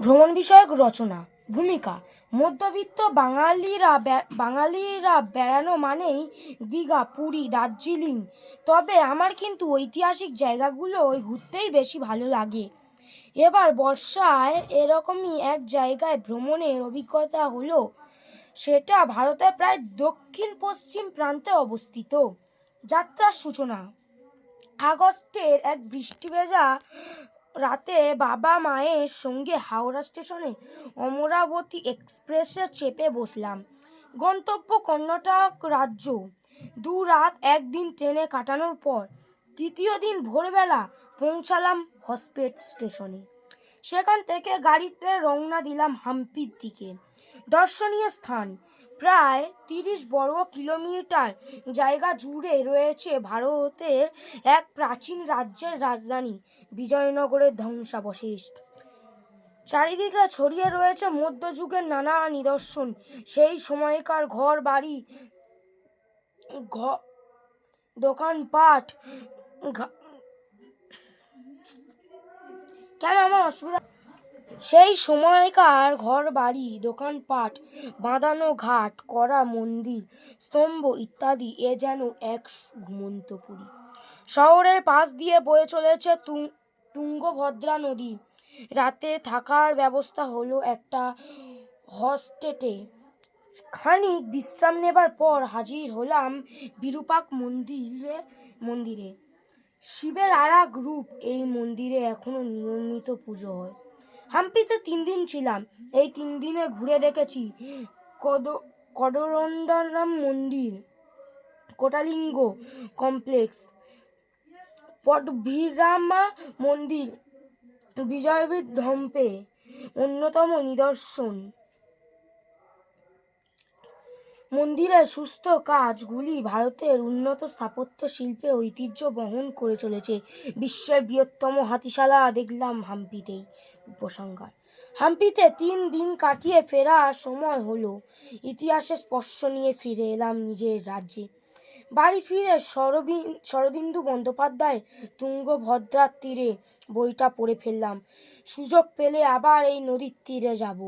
ভ্রমণ বিষয়ক রচনা। ভূমিকা, মধ্যবিত্ত বাঙালিরা বাঙালিরা বেড়ানো মানেই দীঘা, পুরী, দার্জিলিং। তবে আমার কিন্তু ঐতিহাসিক জায়গাগুলোই ঘুরতেই বেশি ভালো লাগে। এবার বর্ষায় এরকমই এক জায়গায় ভ্রমণের অভিজ্ঞতা হলো, সেটা ভারতের প্রায় দক্ষিণ পশ্চিম প্রান্তে অবস্থিত। যাত্রার সূচনা, আগস্টের এক বৃষ্টি ভেজা রাতে বাবা মায়ের সঙ্গে হাওড়া স্টেশনে অমরাবতী এক্সপ্রেসে চেপে বসলাম। গন্তব্য কর্ণাটক রাজ্য। দু রাত একদিন ট্রেনে কাটানোর পর তৃতীয় দিন ভোরবেলা পৌঁছালাম হসপেট স্টেশনে। সেখান থেকে গাড়িতে রওনা দিলাম হাম্পির দিকে। দর্শনীয় স্থান। প্রায় তিরিশ বর্গ কিলোমিটার জায়গা জুড়ে রয়েছে ভারতের এক প্রাচীন রাজ্যের রাজধানী, বিজয়নগরের ধ্বংসাবশেষ। চারিদিকে ছড়িয়ে রয়েছে মধ্যযুগের নানা নিদর্শন। সেই সময়কার ঘর, বাড়ি, ঘ- দোকানপাট কেন আমার অসুবিধা? সেই সময়কার ঘর, বাড়ি, দোকানপাট, বাঁধানো ঘাট, করা মন্দির, স্তম্ভ ইত্যাদি এ যেন এক ঘুমন্ত পুরী। শহরের পাশ দিয়ে বয়ে চলেছে তুঙ্গভদ্রা নদী। রাতে থাকার ব্যবস্থা হলো একটা হস্টেটে। খানিক বিশ্রাম নেবার পর হাজির হলাম বিরূপাক মন্দিরে মন্দিরে। শিবের আর এক রূপ এই মন্দিরে এখনও নিয়মিত পুজো হয়। হাম্পিতে তিন দিন ছিলাম, এই তিন দিনে ঘুরে দেখেছি কদ কদরন্দারাম মন্দির, কোটালিঙ্গ কমপ্লেক্স, পটভিরামা মন্দির বিজয়বীর ধম্পে, অন্যতম নিদর্শন। মন্দিরের সুস্থ কাজগুলি ভারতের উন্নত স্থাপত্য শিল্পের ঐতিহ্য বহন করে চলেছে। বিশ্বের বৃহত্তম হাতিশালা দেখলাম হাম্পিতেই। উপসংহার। হাম্পিতে তিন দিন কাটিয়ে ফেরার সময় হলো। ইতিহাসের স্পর্শ নিয়ে ফিরে এলাম নিজের রাজ্যে। বাড়ি ফিরে শরবি শরদিন্দু বন্দ্যোপাধ্যায় তুঙ্গভদ্রার তীরে বইটা পড়ে ফেললাম। সুযোগ পেলে আবার এই নদীর তীরে যাব।